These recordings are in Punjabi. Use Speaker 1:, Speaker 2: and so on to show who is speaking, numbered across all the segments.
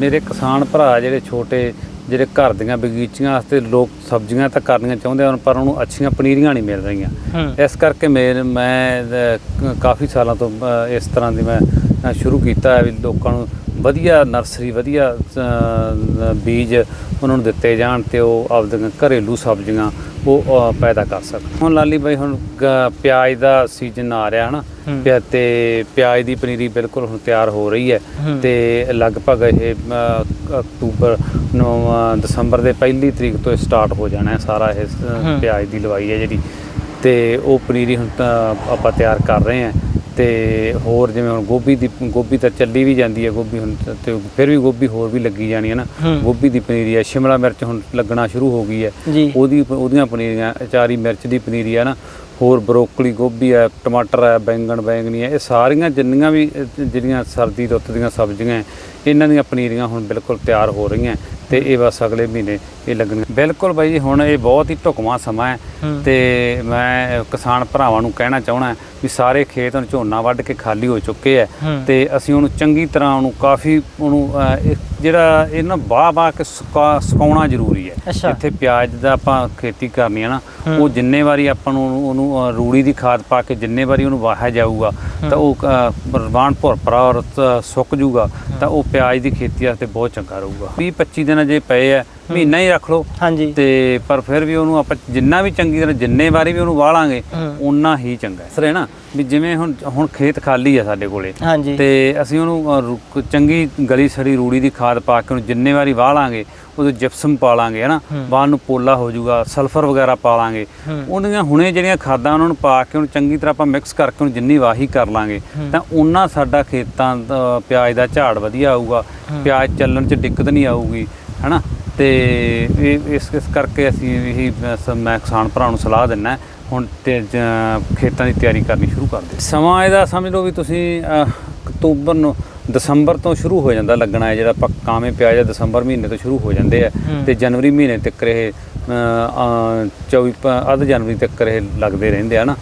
Speaker 1: ਮੇਰੇ ਕਿਸਾਨ ਭਰਾ ਜਿਹੜੇ ਛੋਟੇ ਜਿਹੜੇ ਘਰ ਦੀਆਂ ਬਗੀਚੀਆਂ ਵਾਸਤੇ ਲੋਕ ਸਬਜ਼ੀਆਂ ਤਾਂ ਕਰਨੀਆਂ ਚਾਹੁੰਦੇ ਹਨ ਪਰ ਉਹਨੂੰ ਅੱਛੀਆਂ ਪਨੀਰੀਆਂ ਨਹੀਂ ਮਿਲ ਰਹੀਆਂ। ਇਸ ਕਰਕੇ ਮੈਂ ਕਾਫੀ ਸਾਲਾਂ ਤੋਂ ਇਸ ਤਰ੍ਹਾਂ ਦੀ ਮੈਂ ਸ਼ੁਰੂ ਕੀਤਾ ਹੈ ਵੀ ਲੋਕਾਂ ਨੂੰ ਵਧੀਆ ਨਰਸਰੀ ਵਧੀਆ ਬੀਜ ਉਹਨਾਂ ਨੂੰ ਦਿੱਤੇ ਜਾਣ ਤੇ ਉਹ ਆਪਦੀਆਂ ਘਰੇਲੂ ਸਬਜ਼ੀਆਂ ਉਹ ਪੈਦਾ ਕਰ ਸਕਣ ਹੁਣ ਲਾਲੀ ਬਾਈ ਹੁਣ ਪਿਆਜ਼ ਦਾ ਸੀਜ਼ਨ ਆ ਰਿਹਾ ਹਨਾ। ਤੇ ਪਿਆਜ਼ ਦੀ ਪਨੀਰੀ ਬਿਲਕੁਲ ਹੁਣ ਤਿਆਰ ਹੋ ਰਹੀ ਹੈ। ਤੇ ਲਗਭਗ ਇਹ ਅਕਤੂਬਰ ਨੂੰ ਦਸੰਬਰ ਦੇ ਪਹਿਲੀ ਤਰੀਕ ਤੋਂ ਸਟਾਰਟ ਹੋ ਜਾਣਾ ਹੈ ਸਾਰਾ ਇਹ। ਪਿਆਜ਼ ਦੀ ਲਵਾਈ ਹੈ ਜਿਹੜੀ। ਤੇ ਉਹ ਪਨੀਰੀ ਹੁਣ ਤਾਂ ਆਪਾਂ ਤਿਆਰ ਕਰ ਰਹੇ ਹਾਂ। ਤੇ ਹੋਰ ਜਿਵੇਂ ਹੁਣ ਗੋਭੀ ਦੀ ਗੋਭੀ ਤਾਂ ਚੱਲੀ ਵੀ ਜਾਂਦੀ ਹੈ ਗੋਭੀ ਹੁਣ ਤਾਂ- ਤੇ ਫਿਰ ਵੀ ਗੋਭੀ ਹੋਰ ਵੀ ਲੱਗੀ ਜਾਣੀ ਹੈ ਨਾ। ਗੋਭੀ ਦੀ ਪਨੀਰੀ ਹੈ ਸ਼ਿਮਲਾ ਮਿਰਚ ਹੁਣ ਲੱਗਣਾ ਸ਼ੁਰੂ ਹੋ ਗਈ ਹੈ। ਉਹਦੀ ਉਹਦੀਆਂ ਪਨੀਰੀਆਂ ਅਚਾਰੀ ਮਿਰਚ ਦੀ ਪਨੀਰੀ ਹੈ ਨਾ ਹੋਰ ਬਰੋਕਲੀ ਗੋਭੀ ਹੈ ਟਮਾਟਰ ਹੈ ਬੈਂਗਣ ਬੈਂਗਣੀ ਹੈ ਇਹ ਸਾਰੀਆਂ ਜਿੰਨੀਆਂ ਵੀ ਜਿਹੜੀਆਂ ਸਰਦੀ ਰੁੱਤ ਦੀਆਂ ਸਬਜ਼ੀਆਂ ਇਹਨਾਂ ਦੀਆਂ ਪਨੀਰੀਆਂ ਹੁਣ ਬਿਲਕੁਲ ਤਿਆਰ ਹੋ ਰਹੀਆਂ ਤੇ ਇਹ ਬਸ ਅਗਲੇ ਮਹੀਨੇ ਇਹ ਲੱਗਣੀਆਂ ਬਿਲਕੁਲ ਬਾਈ ਜੀ ਹੁਣ ਇਹ ਬਹੁਤ ਹੀ ਢੁਕਵਾਂ ਸਮਾਂ ਹੈ। ਤੇ ਮੈਂ ਕਿਸਾਨ ਭਰਾਵਾਂ ਨੂੰ ਕਹਿਣਾ ਚਾਹਣਾ ਵੀ ਸਾਰੇ ਖੇਤ ਹੁਣ ਝੋਨਾ ਵੱਢ ਕੇ ਖਾਲੀ ਹੋ ਚੁੱਕੇ ਹੂੰ। ਤੇ ਅਸੀਂ ਉਹਨੂੰ ਚੰਗੀ ਤਰ੍ਹਾਂ ਉਹਨੂੰ ਕਾਫੀ ਉਹਨੂੰ ਅਹ, ਇਹ ਜਿਹੜਾ ਇਹਨਾਂ ਬਾਹ ਬਾਹ ਕੇ ਸੁਕਾ ਸੁਕਾਉਣਾ ਜ਼ਰੂਰੀ ਹੈ। ਇੱਥੇ ਪਿਆਜ਼ ਦਾ ਆਪਾਂ ਖੇਤੀ ਕਰਨੀ ਹੈ ਨਾ। ਉਹ ਜਿੰਨੇ ਵਾਰੀ ਆਪਾਂ ਨੂੰ ਉਹਨੂੰ- ਰੂੜੀ ਦੀ ਖਾਦ ਪਾ ਕੇ ਜਿੰਨੇ ਵਾਰੀ ਉਹਨੂੰ ਵਾਹਿਆ ਜਾਊਗਾ ਤਾਂ ਉਹ ਰਵਾਨ ਭੁਰਪਰਾ ਔਰ ਸੁੱਕ ਜੂਗਾ ਤਾਂ ਉਹ ਪਿਆਜ਼ ਦੀ ਖੇਤੀ ਵਾਸਤੇ ਬਹੁਤ ਚੰਗਾ ਰਹੂਗਾ 20 25 ਦਿਨ ਜੇ ਪਏ ਆ ਮਹੀਨਾ ਹੀ ਰੱਖ ਲਓ
Speaker 2: ਹਾਂਜੀ
Speaker 1: ਤੇ ਪਰ ਫਿਰ ਵੀ ਉਹਨੂੰ ਆਪਾਂ ਜਿੰਨਾ ਵੀ ਚੰਗੀ ਤਰ੍ਹਾਂ ਜਿੰਨੇ ਵਾਰੀ ਵੀ ਉਹਨੂੰ ਵਾਲਾਂਗੇ। ਉਨਾ ਹੀ ਚੰਗਾ ਹੈ ਸਰੇ ਨਾ ਵੀ ਜਿਵੇਂ ਹੁਣ ਹੁਣ ਖੇਤ ਖਾਲੀ ਆ ਸਾਡੇ ਕੋਲੇ
Speaker 2: ਹਾਂਜੀ
Speaker 1: ਤੇ ਅਸੀਂ ਉਹਨੂੰ ਚੰਗੀ ਗਲੀ ਸੜੀ ਰੂੜੀ ਦੀ ਖਾਦ ਪਾ ਕੇ ਉਹਨੂੰ ਜਿੰਨੇ ਵਾਰੀ ਵਾਲਾਂਗੇ ਉਹਦੇ ਜਿਪਸਮ ਪਾ ਲਾਂਗੇ ਹਨਾ
Speaker 2: ਹੂੰ।
Speaker 1: ਬਾਹਰ ਨੂੰ ਪੋਲਾ ਹੋ ਜਾਊਗਾ ਸਲਫਰ ਵਗੈਰਾ ਪਾ ਲਾਂਗੇ। ਉਹਦੀਆਂ ਹੁਣੇ ਜਿਹੜੀਆਂ ਖਾਦਾਂ ਉਹਨਾਂ ਨੂੰ ਪਾ ਕੇ ਉਹਨੂੰ ਚੰਗੀ ਤਰ੍ਹਾਂ ਆਪਾਂ ਮਿਕਸ ਕਰਕੇ ਉਹਨੂੰ ਜਿੰਨੀ ਵਾਹੀ ਕਰ ਲਾਂਗੇ। ਤਾਂ ਉਹਨਾਂ ਸਾਡਾ ਖੇਤਾਂ ਪਿਆਜ਼ ਦਾ ਝਾੜ ਵਧੀਆ ਆਊਗਾ। ਪਿਆਜ਼ ਚੱਲਣ 'ਚ ਦਿੱਕਤ ਨਹੀਂ ਆਊਗੀ ਹਨਾ ਤੇ ਇਸ ਇਸ ਕਰਕੇ ਅਸੀਂ ਇਹੀ ਮੈਂ ਕਿਸਾਨ ਭਰਾ ਨੂੰ ਸਲਾਹ ਦਿੰਨਾ ਹੁਣ ਤੇ ਖੇਤਾਂ ਦੀ ਤਿਆਰੀ ਕਰਨੀ ਸ਼ੁਰੂ ਕਰ ਦੇ ਸਮਾਂ ਇਹਦਾ ਸਮਝ ਲਓ ਵੀ ਤੁਸੀਂ ਅਕਤੂਬਰ ਨੂੰ ਦਸੰਬਰ ਤੋਂ ਸ਼ੁਰੂ ਹੋ ਜਾਂਦਾ ਲੱਗਣਾ ਹੈ ਜਿਹੜਾ ਪੱਕਾਵੇਂ ਪਿਆਜ਼ ਦਸੰਬਰ ਮਹੀਨੇ ਤੋਂ ਸ਼ੁਰੂ ਹੋ ਜਾਂਦੇ ਆ। ਤੇ ਜਨਵਰੀ ਮਹੀਨੇ ਤੱਕ ਇਹ 24 ਪ- ਅੱਧ ਜਨਵਰੀ ਤੱਕ ਇਹ ਲੱਗਦੇ ਰਹਿੰਦੇ ਆ ਨਾ।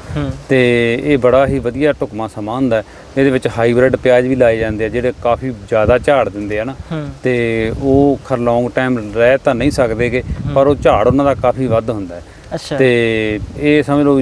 Speaker 1: ਤੇ ਇਹ ਬੜਾ ਹੀ ਵਧੀਆ ਢੁਕਮਾ ਸਮਾਂ ਹੁੰਦਾ। ਇਹਦੇ ਵਿੱਚ ਹਾਈਬ੍ਰਿਡ ਪਿਆਜ਼ ਵੀ ਲਾਏ ਜਾਂਦੇ ਆ ਜਿਹੜੇ ਕਾਫੀ ਜ਼ਿਆਦਾ ਝਾੜ ਦਿੰਦੇ ਆ ਨਾ। ਤੇ ਉਹ ਖਰ ਲੌਂਗ ਟਾਈਮ ਰਹਿ ਤਾਂ ਨਹੀਂ ਸਕਦੇਗੇ ਪਰ ਉਹ ਝਾੜ ਉਹਨਾਂ ਦਾ ਕਾਫੀ ਵੱਧ ਹੁੰਦਾ ਹੈ।
Speaker 2: ਅੱਛਾ।
Speaker 1: ਤੇ ਇਹ ਸਮਝ ਲਓ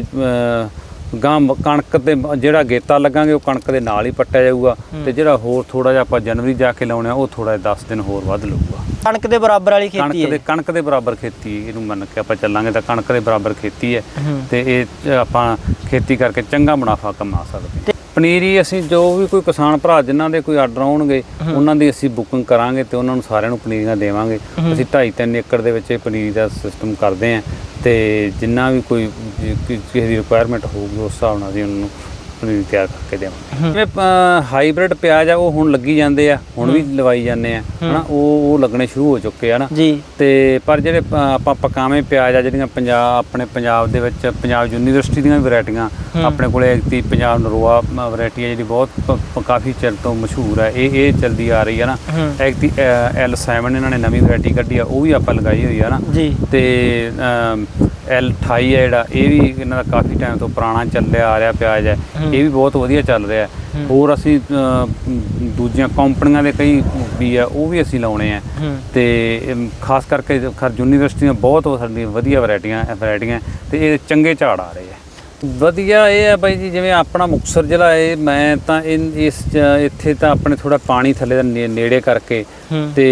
Speaker 1: ਗਾਂ ਕਣਕ ਤੇ ਜਿਹੜਾ ਗੇਤਾ ਲੱਗਾਂਗੇ ਉਹ ਕਣਕ ਦੇ ਨਾਲ ਹੀ ਪੱਟਿਆ ਜਾਊਗਾ ਤੇ ਜਿਹੜਾ ਹੋਰ ਥੋੜਾ ਜਿਹਾ ਆਪਾਂ ਜਨਵਰੀ ਜਾ ਕੇ ਲਾਉਣੇ ਆ ਉਹ ਥੋੜਾ ਜਿਹਾ 10 ਦਿਨ ਹੋਰ ਵੱਧ ਲਊਗਾ।
Speaker 2: ਕਣਕ ਦੇ ਬਰਾਬਰ ਵਾਲੀ ਖੇਤੀ
Speaker 1: ਕਣਕ
Speaker 2: ਹੈ।
Speaker 1: ਦੇ ਕਣਕ ਦੇ ਬਰਾਬਰ ਖੇਤੀ ਇਹਨੂੰ ਮੰਨ ਕੇ ਆਪਾਂ ਚੱਲਾਂਗੇ ਤਾਂ ਕਣਕ ਦੇ ਬਰਾਬਰ ਖੇਤੀ ਹੈ। ਤੇ ਇਹ ਆਪਾਂ ਖੇਤੀ ਕਰਕੇ ਚੰਗਾ ਮੁਨਾਫਾ ਕਮਾ ਸਕਦੇ ਪਨੀਰੀ ਅਸੀਂ ਜੋ ਵੀ ਕੋਈ ਕਿਸਾਨ ਭਰਾ ਜਿਨ੍ਹਾਂ ਦੇ ਕੋਈ ਆਰਡਰ ਆਉਣਗੇ ਉਹਨਾਂ ਦੀ ਅਸੀਂ ਬੁਕਿੰਗ ਕਰਾਂਗੇ ਤੇ ਉਹਨਾਂ ਨੂੰ ਸਾਰਿਆਂ ਨੂੰ ਪਨੀਰੀਆਂ ਦੇਵਾਂਗੇ। ਅਸੀਂ 2.5 3 ਏਕੜ ਦੇ ਵਿੱਚ ਇਹ ਪਨੀਰੀ ਦਾ ਸਿਸਟਮ ਕਰਦੇ ਆਂ ਤੇ ਜਿੰਨਾ ਵੀ ਕੋਈ ਜੇ ਕਿ- ਕਿਸੇ ਦੀ ਰਿਕੁਆਇਰਮੈਂਟ ਹੋਊਗੀ ਉਸ ਹਿਸਾਬ ਨਾਲ ਅਸੀਂ ਉਹਨਾਂ ਪਨੀਰੀ ਤਿਆਰ ਕਰਕੇ ਦੇਵਾਂਗੇ। ਜਿਵੇਂ ਹਾਈਬ੍ਰਿਡ ਪਿਆਜ਼ ਆ ਉਹ ਹੁਣ ਲੱਗੀ ਜਾਂਦੇ ਆ ਹੁਣ ਵੀ ਲਵਾਈ ਜਾਂਦੇ ਆ ਹਨਾ ਉਹ ਉਹ ਲੱਗਣੇ ਸ਼ੁਰੂ ਹੋ ਚੁੱਕੇ ਆ ਨਾ।
Speaker 2: ਜੀ।
Speaker 1: ਤੇ ਪਰ ਜਿਹੜੇ ਆਪਾਂ ਪਕਾਵੇਂ ਪਿਆਜ਼ ਆ ਜਿਹੜੀਆਂ ਪੰਜਾਬ ਆਪਣੇ ਪੰਜਾਬ ਦੇ ਵਿੱਚ ਪੰਜਾਬ ਯੂਨੀਵਰਸਿਟੀ ਦੀਆਂ ਵੀ ਵੈਰਾਈਟੀਆਂ ਆਪਣੇ ਕੋਲੇ ਐਗਤੀ ਪੰਜਾਬ ਨਰੋਆ ਵੈਰਾਈਟੀ ਹੈ ਜਿਹੜੀ ਬਹੁਤ ਪ- ਪ- ਕਾਫੀ ਚਿਰ ਤੋਂ ਮਸ਼ਹੂਰ ਹੈ ਇਹ ਇਹ ਚਲਦੀ ਆ ਰਹੀ ਹੈ ਨਾ।
Speaker 2: ਹੂੰ।
Speaker 1: ਐਲ 7 ਇਹਨਾਂ ਨੇ ਨਵੀਂ ਵੈਰਾਈਟੀ ਕੱਢੀ ਆ ਉਹ ਵੀ ਆਪਾਂ ਲਗਾਈ ਹੋਈ ਆ ਨਾ।
Speaker 2: ਜੀ।
Speaker 1: ਤੇ 28 ਹੈ ਜਿਹੜਾ ਇਹ ਵੀ ਇਹਨਾਂ ਦਾ ਕਾਫੀ ਟਾਈਮ ਤੋਂ ਪੁਰਾਣਾ ਚੱਲਿਆ ਆ ਰਿਹਾ ਪਿਆਜ਼ ਹੈ। ਇਹ ਵੀ ਬਹੁਤ ਵਧੀਆ ਚੱਲ ਰਿਹਾ। ਹੋਰ ਅਸੀਂ ਦੂਜੀਆਂ ਕੰਪਨੀਆਂ ਦੇ ਕਈ ਵੀ ਆ ਉਹ ਵੀ ਅਸੀਂ ਲਾਉਣੇ ਆ। ਤੇ ਖਾਸ ਕਰਕੇ ਖਰ ਯੂਨੀਵਰਸਿਟੀਆਂ ਬਹੁਤ ਸਾਡੀਆਂ ਵਧੀਆ ਵੈਰਾਈਟੀਆਂ ਵੈਰਾਈਟੀਆਂ ਤੇ ਇਹ ਚੰਗੇ ਝਾੜ ਆ ਰਹੇ ਆ। ਵਧੀਆ ਇਹ ਹੈ ਬਾਈ ਜੀ ਜਿਵੇਂ ਆਪਣਾ ਮੁਕਤਸਰ ਜ਼ਿਲ੍ਹਾ ਹੈ ਮੈਂ ਤਾਂ ਇਨ- ਇਸ ਚ- ਇੱਥੇ ਤਾਂ ਆਪਣੇ ਥੋੜਾ ਪਾਣੀ ਥੱਲੇ ਦਾ ਨੇ- ਨੇੜੇ ਕਰਕੇ ਤੇ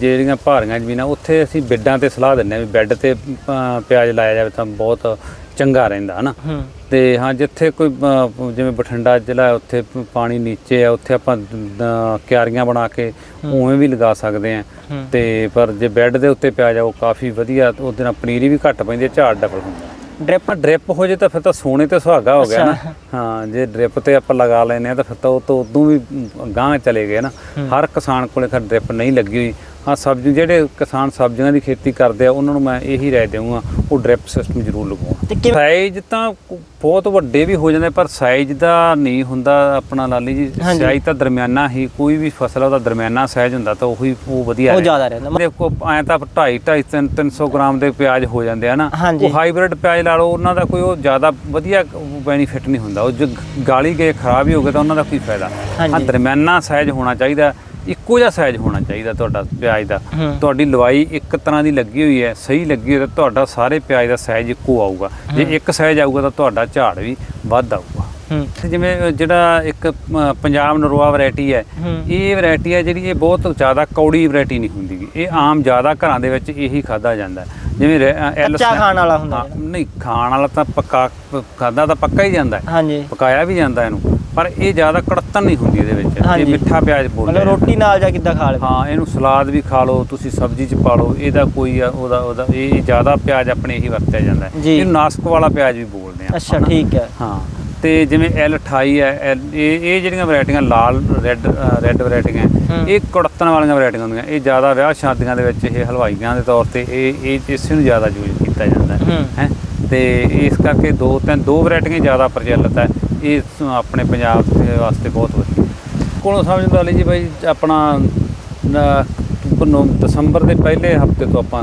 Speaker 1: ਜਿਹੜੀਆਂ ਭਾਰੀਆਂ ਜ਼ਮੀਨਾਂ ਉੱਥੇ ਅਸੀਂ ਬੈੱਡਾਂ ਤੇ ਸਲਾਹ ਦਿੰਦੇ ਆ ਵੀ ਬੈੱਡ ਤੇ ਅ, ਪਿਆਜ਼ ਲਾਇਆ ਜਾਵੇ ਤਾਂ ਬਹੁਤ ਚੰਗਾ ਰਹਿੰਦਾ ਹਨਾ?
Speaker 2: ਹੂੰ।
Speaker 1: ਤੇ ਹਾਂ ਜਿੱਥੇ ਕੋਈ ਅ, ਜਿਵੇਂ ਬਠਿੰਡਾ ਜ਼ਿਲ੍ਹਾ ਹੈ, ਉੱਥੇ ਪ- ਪਾਣੀ ਨੀਚੇ ਹੈ ਉੱਥੇ ਆਪਾਂ ਕਿਆਰੀਆਂ ਬਣਾ ਕੇ ਉਵੇਂ ਵੀ ਲਗਾ ਸਕਦੇ ਆ
Speaker 2: ਹੂੰ।
Speaker 1: ਤੇ ਪਰ ਜੇ ਬੈੱਡ ਦੇ ਉੱਤੇ ਪਿਆ ਜਾਓ ਕਾਫੀ ਵਧੀਆ ਉਹਦੇ ਨਾਲ ਪਨੀਰੀ ਵੀ ਘੱਟ ਪੈਂਦੀ ਹੈ ਝਾੜ ਡਬਲ ਹੁੰਦਾ
Speaker 2: ਡ੍ਰਿਪ
Speaker 1: ਡ੍ਰਿਪ ਹੋ ਜੇ ਤਾਂ ਫਿਰ ਤਾਂ ਸੋਨੇ ਤੇ ਸੁਹਾਗਾ ਹੋ ਗਿਆ ਨਾ। ਹਾਂ ਜੇ ਡ੍ਰਿਪ ਤੇ ਆਪਾਂ ਲਗਾ ਲੈਨੇ ਆ ਤਾਂ ਫਿਰ ਤਾਂ ਉਹ ਤੋਂ ਉਦੋਂ ਵੀ ਗਾਂਹ ਚਲੇ ਗਏ ਨਾ। ਹਰ ਕਿਸਾਨ ਕੋਲੇ ਖਰ ਡ੍ਰਿਪ ਨਹੀਂ ਲੱਗੀ ਹੋਈ। ਹਾਂ ਸਬਜ਼ੀ ਜਿਹੜੇ ਕਿਸਾਨ ਸਬਜ਼ੀਆਂ ਦੀ ਖੇਤੀ ਕਰਦੇ ਆ ਉਹਨਾਂ ਨੂੰ ਮੈਂ ਇਹੀ ਰਾਏ ਦੇਵਾਂਗਾ ਉਹ ਡ੍ਰਿਪ ਸਿਸਟਮ ਜ਼ਰੂਰ
Speaker 2: ਕਿਵੇਂ
Speaker 1: ਸਾਈਜ਼ ਤਾਂ ਬਹੁਤ ਵੱਡੇ ਵੀ ਹੋ ਜਾਂਦੇ ਪਰ ਸਾਈਜ਼ ਦਾ ਨਹੀਂ ਹੁੰਦਾ ਆਪਣਾ ਲਾਲੀ ਜੀ। ਸਾਈਜ਼ ਤਾਂ ਦਰਮਿਆਨਾ ਹੀ ਕੋਈ ਵੀ ਫਸਲ ਉਹਦਾ ਦਰਮਿਆਨਾ ਸਾਈਜ਼ ਹੁੰਦਾ ਤਾਂ ਉਹੀ ਉਹ ਵਧੀਆ
Speaker 2: ਉਹ। ਜ਼ਿਆਦਾ ਰਹਿੰਦਾ
Speaker 1: ਦੇਖੋ ਐ ਤਾਂ 2.5 2.5 300 ਗ੍ਰਾਮ ਦੇ ਪਿਆਜ਼ ਹੋ ਜਾਂਦੇ ਆ ਨਾ। ਉਹ ਹਾਈਬ੍ਰਿਡ ਪਿਆਜ਼ ਲਾ ਲਓ ਉਹਨਾਂ ਦਾ ਕੋਈ ਉਹ ਜ਼ਿਆਦਾ ਵਧੀਆ ਬੈਨੀਫਿਟ ਨਹੀਂ ਹੁੰਦਾ ਉਹ ਜੇ ਗਾਲੀ ਗਏ ਖਰਾਬ ਹੀ ਹੋ ਗਏ ਤਾਂ ਉਹਨਾਂ ਦਾ ਕੀ ਫਾਇਦਾ। ਹਾਂ ਦਰਮਿਆਨਾ ਸਾਈਜ਼ ਹੋਣਾ ਚਾਹੀਦਾ ਇੱਕੋ ਜਿਹਾ ਸਾਈਜ਼ ਹੋਣਾ ਚਾਹੀਦਾ ਤੁਹਾਡਾ ਪਿਆਜ਼ ਦਾ। ਤੁਹਾਡੀ ਲਵਾਈ ਇੱਕ ਤਰ੍ਹਾਂ ਦੀ ਲੱਗੀ ਹੋਈ ਹੈ ਸਹੀ ਲੱਗੀ ਹੋਈ ਤਾਂ ਤੁਹਾਡਾ ਸਾਰੇ ਪਿਆਜ਼ ਦਾ ਸਾਈਜ਼ ਇੱਕੋ ਆਊਗਾ। ਜੇ ਇੱਕ ਸਾਈਜ਼ ਆਊਗਾ ਤਾਂ ਤੁਹਾਡਾ ਝਾੜ ਵੀ ਵੱਧ ਆਊਗਾ। ਜਿਵੇਂ ਜਿਹੜਾ ਇੱਕ ਪੰਜਾਬ ਨਰਵਾ ਵੈਰਾਈਟੀ ਹੈ ਇਹ ਵੈਰਾਈਟੀ ਹੈ ਜਿਹੜੀ ਇਹ ਬਹੁਤ ਜ਼ਿਆਦਾ ਕੌੜੀ ਵੈਰਾਈਟੀ ਨਹੀਂ ਹੁੰਦੀ। ਇਹ ਆਮ ਜ਼ਿਆਦਾ ਘਰਾਂ ਦੇ ਵਿੱਚ ਇਹੀ ਖਾਦਾ ਜਾਂਦਾ। ਜਿਵੇਂ ਐਲ
Speaker 2: ਕੱਚਾ ਖਾਣ ਵਾਲਾ ਹੁੰਦਾ
Speaker 1: ਨਹੀਂ ਖਾਣ ਵਾਲਾ ਤਾਂ ਪੱਕਾ ਖਾਦਾ ਤਾਂ ਪੱਕਾ ਹੀ ਜਾਂਦਾ।
Speaker 2: ਹਾਂਜੀ।
Speaker 1: ਪਕਾਇਆ ਵੀ ਜਾਂਦਾ ਇਹਨੂੰ। ਪਰ ਇਹ ਜ਼ਿਆਦਾ ਕੜਤਨ ਨਹੀਂ ਹੁੰਦੀ ਇਹਦੇ ਵਿੱਚ ਇਹ
Speaker 2: ਹਾਂਜੀ।
Speaker 1: ਮਿੱਠਾ ਪਿਆਜ਼ ਬੋਲਦੇ
Speaker 2: ਮਤਲਬ ਰੋਟੀ ਨਾਲ ਜਾਂ ਕਿੱਦਾਂ ਖਾ ਲਵੇ
Speaker 1: ਹਾਂ ਇਹਨੂੰ ਸਲਾਦ ਵੀ ਖਾ ਲਓ ਤੁਸੀਂ ਸਬਜ਼ੀ ਚ ਪਾ ਲਓ ਇਹਦਾ ਕੋਈ ਆ- ਉਹਦਾ ਉਹਦਾ ਇਹ ਜ਼ਿਆਦਾ ਪਿਆਜ਼ ਆਪਣੇ ਇਹੀ ਵਰਤਿਆ ਜਾਂਦਾ ਹੈ
Speaker 2: ਜੀ।
Speaker 1: ਇਹਨੂੰ ਨਾਸਕ ਵਾਲਾ ਪਿਆਜ਼ ਵੀ ਬੋਲਦੇ ਆ
Speaker 2: ਅੱਛਾ। ਠੀਕ ਹੈ
Speaker 1: ਹਾਂ ਤੇ ਜਿਵੇਂ L28 ਹੈ L- ਇਹ ਇਹ ਜਿਹੜੀਆਂ ਵੈਰਾਈਟੀਆਂ ਲਾਲ ਰੈੱਡ ਰੈੱਡ ਵੈਰਾਈਟੀਆਂ
Speaker 2: ਹੂੰ।
Speaker 1: ਇਹ ਕੜਤਣ ਵਾਲੀਆਂ ਵੈਰਾਈਟੀਆਂ ਹੁੰਦੀਆਂ ਇਹ ਜ਼ਿਆਦਾ ਵਿਆਹ ਸ਼ਾਦੀਆਂ ਦੇ ਵਿੱਚ ਇਹ ਹਲਵਾਈਆਂ ਦੇ ਤੌਰ ਤੇ ਇਹ ਇਹ ਇਸੇ ਨੂੰ ਜ਼ਿਆਦਾ ਯੂਜ਼ ਕੀਤਾ ਜਾਂਦਾ ਹੈ
Speaker 2: ਹੂੰ
Speaker 1: ਹੈਂ। ਤੇ ਇਸ ਕਰਕੇ ਦੋ ਤਿੰਨ ਦੋ ਵੈਰਾਈਟੀਆਂ ਜ਼ਿਆਦਾ ਪ੍ਰਚਲਿਤ ਹੈ ਇਹ ਆਪਣੇ ਪੰਜਾਬ ਦੇ ਵਾਸਤੇ ਬਹੁਤ ਵਧੀਆ ਕੋਲੋਂ ਸਮਝਦਾ ਲਈ ਜੀ ਬਾਈ ਆਪਣਾ ਦਸੰਬਰ ਦੇ ਪਹਿਲੇ ਹਫ਼ਤੇ ਤੋਂ ਆਪਾਂ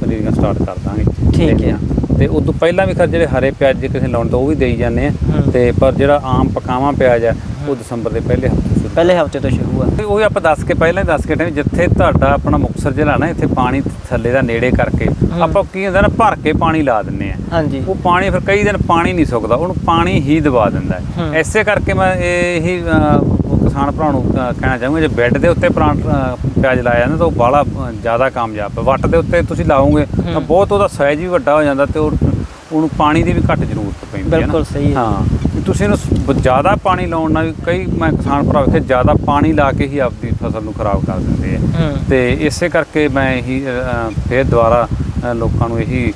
Speaker 1: ਪਨੀਰੀਆਂ ਸਟਾਰਟ ਕਰ ਦਾਂਗੇ
Speaker 2: ਠੀਕ ਹੈ।
Speaker 1: ਤੇ ਉਦੋਂ ਪਹਿਲਾਂ ਵੀ ਖਰ ਜਿਹੜੇ ਹਰੇ ਪਿਆਜ਼ ਜੇ ਕਿਸੇ ਲਾਉਣ ਤਾਂ ਉਹ ਵੀ ਦੇਈ ਜਾਂਦੇ ਆ। ਤੇ ਪਰ ਜਿਹੜਾ ਆਮ ਪਕਾਵਾਂ ਪਿਆਜ਼ ਆ ਉਹ ਦਸੰਬਰ ਦੇ ਪਹਿਲੇ ਹਫ਼ਤੇ
Speaker 2: ਪਹਿਲੇ ਹਫ਼ਤੇ ਤੋਂ ਸ਼ੁਰੂ ਆ।
Speaker 1: ਉਹ ਆਪਾਂ ਦੱਸ ਕੇ ਪਹਿਲਾਂ ਹੀ ਦੱਸ ਕੇ ਟਾਈਮ ਜਿੱਥੇ ਤੁਹਾਡਾ ਆਪਣਾ ਮੁਕਤਸਰ ਜ਼ਿਲ੍ਹਾ ਨਾ ਇੱਥੇ ਪਾਣੀ ਥੱਲੇ ਦਾ ਨੇੜੇ ਕਰਕੇ ਆਪਾਂ ਕੀ ਹੁੰਦਾ ਨਾ ਭਰ ਕੇ ਪਾਣੀ ਲਾ ਦਿੰਨੇ ਆ।
Speaker 2: ਹਾਂਜੀ।
Speaker 1: ਉਹ ਪਾਣੀ ਫਿਰ ਕਈ ਦਿਨ ਪਾਣੀ ਨਹੀਂ ਸੁੱਕਦਾ ਉਹਨੂੰ ਪਾਣੀ ਹੀ ਦਬਾ ਦਿੰਦਾ ਹੈ।
Speaker 2: ਹੂੰ।
Speaker 1: ਐਸੇ ਕਰਕੇ ਮੈਂ ਇਹੀ ਅਹ, ਕਿਸਾਨ ਭਰਾ ਨੂੰ ਕਹਿਣਾ ਚਾਹੂੰਗਾ ਜੇ ਬੈੱਡ ਦੇ ਉੱਤੇ ਪਲਾਂਟ ਪਿਆਜ਼ ਲਾਇਆ ਜਾਂਦਾ ਤਾਂ ਉਹ ਅਹ, ਜ਼ਿਆਦਾ ਕਾਮਯਾਬ ਹੈ। ਵੱਟ ਦੇ ਉੱਤੇ ਤੁਸੀਂ ਲਾਓਗੇ ਤਾਂ
Speaker 2: ਹੂੰ।
Speaker 1: ਬਹੁਤ ਉਹਦਾ ਸਾਈਜ਼ ਵੀ ਵੱਡਾ ਹੋ ਜਾਂਦਾ ਤੇ ਉਹ ਉਹਨੂੰ ਪਾਣੀ ਦੀ ਵੀ ਘੱਟ ਜ਼ਰੂਰਤ ਪੈਂਦੀ ਹੈ ਨਾ।
Speaker 2: ਬਿਲਕੁਲ ਸਹੀ ਹੈ।
Speaker 1: ਹਾਂ। ਤੁਸੀਂ ਇਹਨੂੰ ਜ਼ਿਆਦਾ ਪਾਣੀ ਲਾਉਣ ਨਾਲ ਕਈ ਮੈਂ ਕਿਸਾਨ ਭਰਾ ਵੇਖੇ ਜ਼ਿਆਦਾ ਪਾਣੀ ਲਾ ਕੇ ਹੀ ਆਪਦੀ ਫਸਲ ਨੂੰ ਖਰਾਬ ਕਰ ਦਿੰਦੇ ਆ। ਤੇ ਇਸੇ ਕਰਕੇ ਮੈਂ ਇਹੀ ਫਿਰ ਦੁਬਾਰਾ ਲੋਕਾਂ ਨੂੰ ਇਹੀ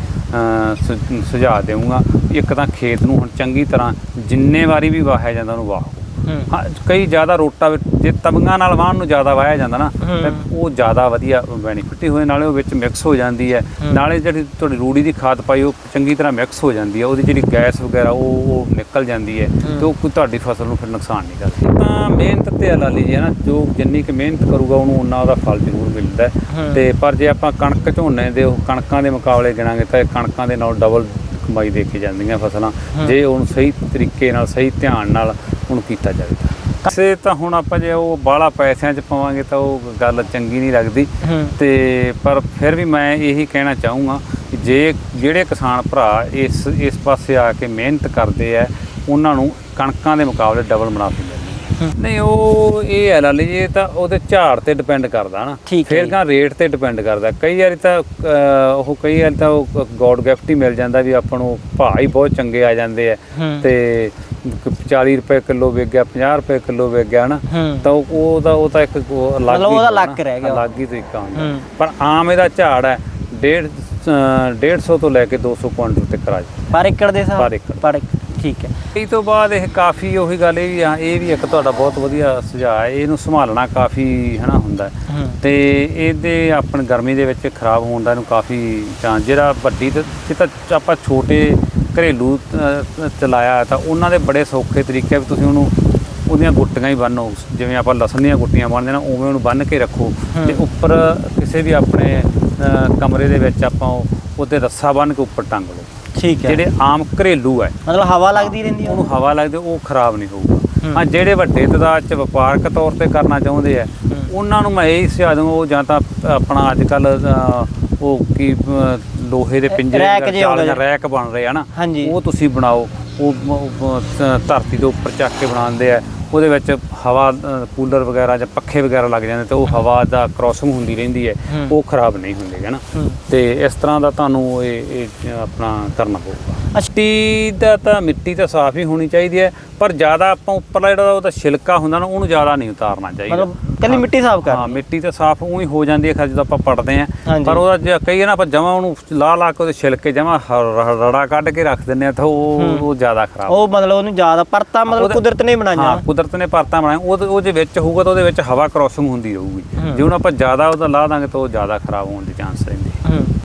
Speaker 1: ਸੁਝਾਅ ਦੇਵਾਂਗਾ ਇੱਕ ਤਾਂ ਖੇਤ ਨੂੰ ਹੁਣ ਚੰਗੀ ਤਰ੍ਹਾਂ ਜਿੰਨੇ ਵਾਰੀ ਵੀ ਵਾਹਿਆ ਜਾਂਦਾ ਉਹਨੂੰ ਵਾਹੋ।
Speaker 2: ਹੂੰ
Speaker 1: ਕਈ ਜ਼ਿਆਦਾ ਰੋਟਾ ਜੇ ਤਬੰਗਾਂ ਨਾਲ ਵਾਹਣ ਨੂੰ ਜ਼ਿਆਦਾ ਵਾਹਿਆ ਜਾਂਦਾ ਨਾ। ਤੇ ਉਹ ਜ਼ਿਆਦਾ ਵਧੀਆ ਬੈਨੀਫਿਟ ਹੀ ਹੋਏ ਨਾਲੇ ਉਹ ਵਿੱਚ ਮਿਕਸ ਹੋ ਜਾਂਦੀ ਹੈ। ਨਾਲੇ ਜਿਹੜੀ ਤੁਹਾਡੀ ਰੂੜੀ ਦੀ ਖਾਦ ਪਾਈ ਉਹ ਚੰਗੀ ਤਰ੍ਹਾਂ ਮਿਕਸ ਹੋ ਜਾਂਦੀ ਹੈ ਉਹਦੀ ਜਿਹੜੀ ਗੈਸ ਵਗੈਰਾ ਉਹ ਉਹ ਨਿਕਲ ਜਾਂਦੀ ਹੈ। ਤੇ ਉਹ ਕੋਈ ਤੁਹਾਡੀ ਫਸਲ ਨੂੰ ਫਿਰ ਨੁਕਸਾਨ ਨਹੀਂ ਕਰਦੀ ਤਾਂ ਮਿਹਨਤ ਤੇ ਲਾ ਲਈ ਹੈ ਨਾ ਜੋ ਜਿੰਨੀ ਕਿ ਮਿਹਨਤ ਕਰੂਗਾ ਉਹਨੂੰ ਉਨਾ ਉਹਦਾ ਫਲ ਜ਼ਰੂਰ ਮਿਲਦਾ। ਤੇ ਪਰ ਜੇ ਆਪਾਂ ਕਣਕ ਝੋਨੇ ਦੇ ਉਹ ਕਣਕਾਂ ਦੇ ਮੁਕਾਬਲੇ ਗਿਣਾਂਗੇ ਤਾਂ ਇਹ ਕਣਕਾਂ ਦੇ ਨਾਲ ਡਬਲ ਕਮਾਈ ਦੇ ਕੇ ਜਾਂਦੀਆਂ ਫਸਲਾਂ। ਜੇ ਉਹਨੂੰ ਸਹੀ ਤਰੀਕੇ ਨਾਲ ਸਹੀ ਧਿਆਨ ਨਾਲ ਉਹਨੂੰ ਕੀਤਾ ਜਾਵੇ ਤਾਂ। ਸੇ ਤਾਂ ਹੁਣ ਆਪਾਂ ਜੇ ਉਹ ਬਾਹਲਾ ਪੈਸਿਆਂ 'ਚ ਪਾਵਾਂਗੇ ਤਾਂ ਉਹ ਗੱਲ ਚੰਗੀ ਨਹੀਂ ਲੱਗਦੀ। ਤੇ ਪਰ ਫਿਰ ਵੀ ਮੈਂ ਇਹੀ ਕਹਿਣਾ ਚਾਹੂੰਗਾ ਕਿ ਜੇ ਜਿਹੜੇ ਕਿਸਾਨ ਭਰਾ ਇਸ ਇਸ ਪਾਸੇ ਆ ਕੇ ਮਿਹਨਤ ਕਰਦੇ ਆ ਉਹਨਾਂ ਨੂੰ ਕਣਕਾਂ ਦੇ ਮੁਕਾਬਲੇ ਡਬਲ ਮੁਨਾਫੇ ਮਿਲਦੇ। ਨਹੀਂ ਉਹ ਇਹ ਹੈ ਲਾ ਲਈ ਇਹ ਤਾਂ ਉਹਦੇ ਝਾੜ ਤੇ ਡਿਪੈਂਡ ਕਰਦਾ ਨਾ। ਫਿਰ
Speaker 2: ਜੀ।
Speaker 1: ਕਾ ਰੇਟ ਤੇ ਡਿਪੈਂਡ ਕਰਦਾ। ਕਈ ਵਾਰੀ ਤਾਂ ਉਹ ਕਈ ਵਾਰੀ ਤਾਂ ਉਹ ਗੋਡ ਗਿਫਟ ਹੀ ਮਿਲ ਜਾਂਦਾ ਵੀ ਆਪਾਂ ਨੂੰ ਭਾਅ ਹੀ ਬਹੁਤ ਚੰਗੇ ਆ ਜਾਂਦੇ ਆ। ਤੇ 40 ਰੁਪਏ ਕਿਲੋ ਵਿਕ ਗਿਆ 50 ਰੁਪਏ ਕਿਲੋ ਵਿਕ ਗਿਆ ਨਾ ਤਾਂ ਉਹ ਉਹਦਾ ਉਹ ਤਾਂ ਇੱਕ ਅਲੱਗ ਹੀ
Speaker 2: ਉਹਦਾ ਅਲੱਗ ਰਹਿ ਗਿਆ।
Speaker 1: ਅਲੱਗ ਹੀ ਤਰੀਕਾ ਹੁੰਦਾ। ਪਰ ਆਮ ਇਹਦਾ ਝਾੜ ਹੈ। ਡੇਢ ਅ, 150 ਤੋਂ ਲੈ ਕੇ 200 ਕੁਇੰਟਲ ਤੱਕ ਜਾਂਦਾ
Speaker 2: ਪਰ ਏਕੜ ਦੇ ਹਿਸਾਬ
Speaker 1: ਪਰ ਏਕੜ।
Speaker 2: ਠੀਕ ਹੈ।
Speaker 1: ਇਸ ਤੋਂ ਬਾਅਦ ਇਹ ਕਾਫੀ ਉਹੀ ਗੱਲ ਇਹ ਵੀ ਆ ਇਹ ਵੀ ਇੱਕ ਤੁਹਾਡਾ ਬਹੁਤ ਵਧੀਆ ਸੁਝਾਅ ਹੈ। ਇਹਨੂੰ ਸੰਭਾਲਣਾ ਕਾਫੀ ਹਨਾ ਹੁੰਦਾ ਤੇ ਇਹਦੇ ਆਪਣ ਗਰਮੀ ਦੇ ਵਿੱਚ ਖਰਾਬ ਹੋਣ ਦਾ ਇਹਨੂੰ ਕਾਫੀ ਚਾਂਸ ਜਿਹੜਾ ਵੱਡੀ ਤੇ ਤਾਂ ਆਪਾਂ ਛੋਟੇ ਘਰੇਲੂ ਚਲਾਇਆ ਤਾਂ ਉਹਨਾਂ ਦੇ ਬੜੇ ਸੌਖੇ ਤਰੀਕੇ ਆ ਵੀ ਤੁਸੀਂ ਉਹਨੂੰ ਉਹਦੀਆਂ ਗੁੱਟੀਆਂ ਹੀ ਬੰਨੋ ਜਿਵੇਂ ਆਪਾਂ ਲਸਣ ਦੀਆਂ ਗੁੱਟੀਆਂ ਬੰਨਦੇ ਨਾ ਉਵੇਂ ਉਹਨੂੰ ਬੰਨ ਕੇ ਰੱਖੋ। ਤੇ। ਉੱਪਰ ਕਿਸੇ ਵੀ ਆਪਣੇ ਕਮਰੇ ਦੇ ਵਿੱਚ ਆਪਾਂ ਉਹ- ਉਹਤੇ ਰੱਸਾ ਬੰਨ ਕੇ ਉੱਪਰ ਟੰਗ ਲਓ।
Speaker 2: ਠੀਕ ਹੈ।
Speaker 1: ਜਿਹੜੇ ਆਮ ਘਰੇਲੂ ਹੈ
Speaker 2: ਮਤਲਬ ਹਵਾ ਲੱਗਦੀ ਰਹਿੰਦੀ ਹੈ
Speaker 1: ਉਹਨੂੰ ਹਵਾ ਲੱਗਦੀ ਉਹ ਖਰਾਬ ਨਹੀਂ ਹੋਊਗਾ।
Speaker 2: ਹੂੰ।
Speaker 1: ਜਿਹੜੇ ਵੱਡੇ ਤਦਾਦ ਚ ਵਪਾਰਕ ਤੌਰ ਤੇ ਕਰਨਾ ਚਾਹੁੰਦੇ ਆ। ਉਹਨਾਂ ਨੂੰ ਮੈਂ ਇਹ ਸੁਝਾਅ ਦੂੰਗਾ ਉਹ ਜਾਂ ਤਾਂ ਆਪਣਾ ਅੱਜ ਕੱਲ ਉਹ ਕੀ ਲੋਹੇ ਦੇ ਪਿੰਜਰੇ
Speaker 2: ਰੈਕ ਜਿਹੇ
Speaker 1: ਜਾਲੀਆਂ ਰੈਕ ਬਣ ਰਹੇ ਆ ਨਾ
Speaker 2: ਹਾਂਜੀ।
Speaker 1: ਉਹ ਤੁਸੀਂ ਬਣਾਓ ਉਹ ਧਰਤੀ ਦੇ ਉੱਪਰ ਚੱਕ ਕੇ ਬਣਾਉਂਦੇ ਆ ਉਹਦੇ ਵਿੱਚ ਹਵਾ ਕੂਲਰ ਵਗੈਰਾ ਜਾਂ ਪੱਖੇ ਵਗੈਰਾ ਲੱਗ ਜਾਂਦੇ ਤੇ ਉਹ ਹਵਾ ਦਾ ਕ੍ਰੋਸਿੰਗ ਹੁੰਦੀ ਰਹਿੰਦੀ ਹੈ। ਉਹ ਖਰਾਬ ਨਹੀਂ ਹੁੰਦੇ ਹੈ ਨਾ? ਤੇ ਇਸ ਤਰ੍ਹਾਂ ਦਾ ਤੁਹਾਨੂੰ ਇਹ ਇਹ ਆਪਣਾ ਕਰਨਾ ਪਊਗਾ। ਮਿੱਟੀ ਦਾ ਤਾਂ ਮਿੱਟੀ ਤਾਂ ਸਾਫ਼ ਹੀ ਹੋਣੀ ਚਾਹੀਦੀ ਹੈ ਪਰ ਜ਼ਿਆਦਾ ਆਪਾਂ ਉੱਪਰਲਾ ਜਿਹੜਾ ਉਹਦਾ ਛਿਲਕਾ ਹੁੰਦਾ ਨਾ ਉਹਨੂੰ ਜ਼ਿਆਦਾ ਨਹੀਂ ਉਤਾਰਨਾ ਚਾਹੀਦਾ।
Speaker 2: ਮਤਲਬ ਕੱਲੀ ਮਿੱਟੀ ਸਾਫ਼ ਕਰ
Speaker 1: ਹਾਂ ਮਿੱਟੀ ਤਾਂ ਸਾਫ਼ ਉਹੀ ਹੋ ਜਾਂਦੀ ਹੈ ਖਰ ਜਦੋਂ ਆਪਾਂ ਪੜਦੇ ਆਂ। ਪਰ ਉਹਦਾ ਜੇ ਕਈ ਨਾ ਆਪਾਂ ਜਮਾ ਉਹਨੂੰ ਲਾ ਲਾ ਕੇ ਉਹਦੇ ਛਿਲਕੇ ਜਮਾ ਰੜਾ ਕੱਢ ਕੇ ਰੱਖ ਦਿੰਦੇ ਆ ਤਾਂ ਉਹ ਉਹ ਜ਼ਿਆਦਾ ਖਰਾਬ
Speaker 2: ਉਹ ਮਤਲਬ ਉਹਨੂੰ ਜ਼ਿਆਦਾ ਪਰਤਾ ਮਤਲਬ ਕੁਦਰਤ ਨੇ ਬਣਾਈਆਂ।
Speaker 1: ਹਾਂ ਕੁਦਰਤ ਨੇ ਪਰਤਾਂ ਬਣਾਈਆਂ। ਉਹ ਜੇ ਵਿੱਚ ਹੋਊਗਾ ਤਾਂ ਉਹਦੇ ਵਿੱਚ ਹਵਾ ਕ੍ਰੋਸਿੰਗ ਹੁੰਦੀ ਰਹੂਗੀ। ਜੇ ਹੁਣ ਆਪਾਂ ਜ਼ਿਆਦਾ ਉਹਦਾ ਲਾ ਦਾਂਗੇ ਤਾਂ ਉਹ ਜ਼ਿਆਦਾ ਖਰਾਬ ਹੋਣ ਦੇ ਚਾਂਸ ਰਹਿੰਦੇ